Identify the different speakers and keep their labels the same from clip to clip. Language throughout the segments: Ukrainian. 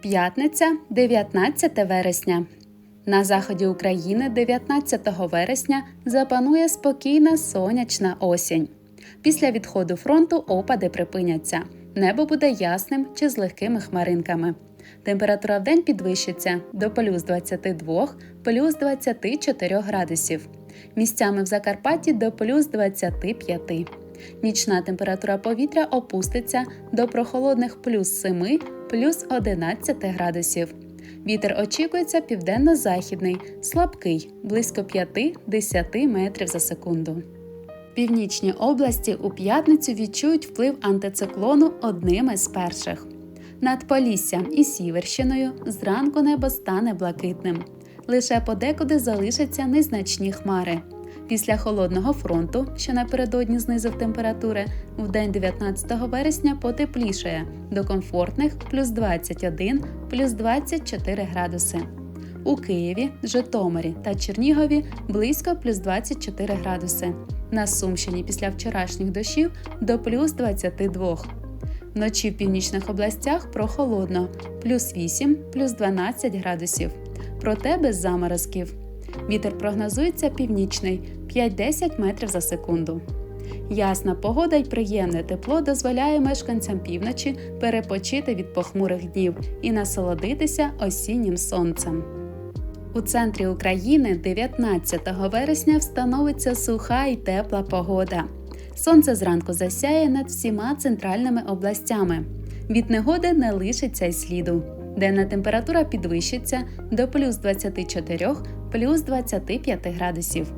Speaker 1: П'ятниця, 19 вересня. На заході України 19 вересня запанує спокійна сонячна осінь. Після відходу фронту опади припиняться. Небо буде ясним чи з легкими хмаринками. Температура вдень підвищиться до плюс 22, плюс 24 градусів. Місцями в Закарпатті до плюс 25. Нічна температура повітря опуститься до прохолодних плюс 7, плюс 11 градусів. Вітер очікується південно-західний, слабкий, близько 5-10 метрів за секунду. Північні області у п'ятницю відчують вплив антициклону одними з перших. Над Поліссям і Сіверщиною зранку небо стане блакитним. Лише подекуди залишаться незначні хмари. Після холодного фронту, що напередодні знизив температури, в день 19 вересня потеплішає до комфортних плюс 21, плюс 24 градуси. У Києві, Житомирі та Чернігові близько плюс 24 градуси. На Сумщині після вчорашніх дощів до плюс 22. Вночі в північних областях прохолодно плюс 8, плюс 12 градусів. Проте без заморозків. Вітер прогнозується північний 5-10 метрів за секунду. Ясна погода й приємне тепло дозволяє мешканцям півночі перепочити від похмурих днів і насолодитися осіннім сонцем. У центрі України 19 вересня встановиться суха і тепла погода. Сонце зранку засяє над всіма центральними областями. Від негоди не лишиться й сліду. Денна температура підвищиться до плюс 24, плюс 25 градусів.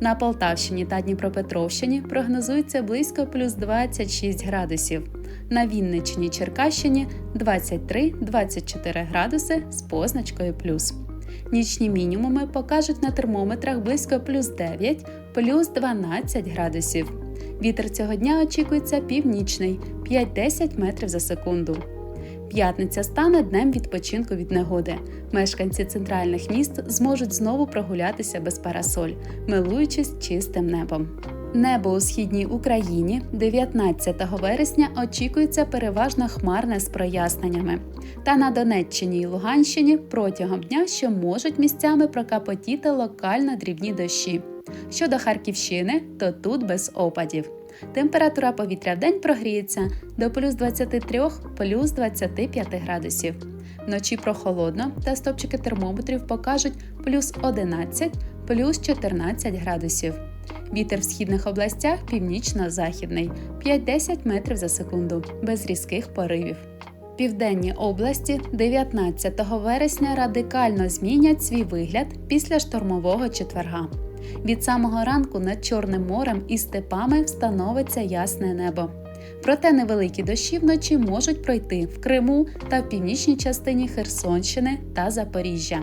Speaker 1: На Полтавщині та Дніпропетровщині прогнозується близько плюс 26 градусів. На Вінниччині Черкащині 23-24 градуси з позначкою плюс. Нічні мінімуми покажуть на термометрах близько плюс 9, плюс 12 градусів. Вітер цього дня очікується північний 5-10 метрів за секунду. П'ятниця стане днем відпочинку від негоди. Мешканці центральних міст зможуть знову прогулятися без парасоль, милуючись чистим небом. Небо у східній Україні 19 вересня очікується переважно хмарне з проясненнями. Та на Донеччині і Луганщині протягом дня ще можуть місцями прокапотіти локально дрібні дощі. Щодо Харківщини, то тут без опадів. Температура повітря в день прогріється до плюс 23 плюс 25 градусів. Вночі прохолодно та стопчики термометрів покажуть плюс 11 плюс 14 градусів. Вітер в східних областях північно-західний 5-10 метрів за секунду, без різких поривів. Південні області 19 вересня радикально змінять свій вигляд після штормового четверга. Від самого ранку над Чорним морем і степами встановиться ясне небо. Проте невеликі дощі вночі можуть пройти в Криму та в північній частині Херсонщини та Запоріжжя.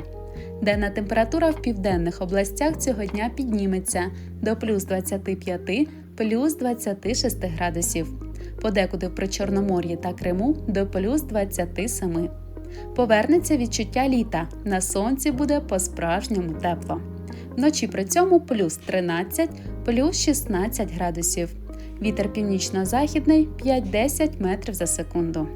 Speaker 1: Денна температура в південних областях цього дня підніметься до плюс 25 плюс 26 градусів. Подекуди в Причорномор'ї та Криму до плюс 27. Повернеться відчуття літа. На сонці буде по-справжньому тепло. Вночі при цьому плюс 13, плюс 16 градусів. Вітер північно-західний 5-10 метрів за секунду.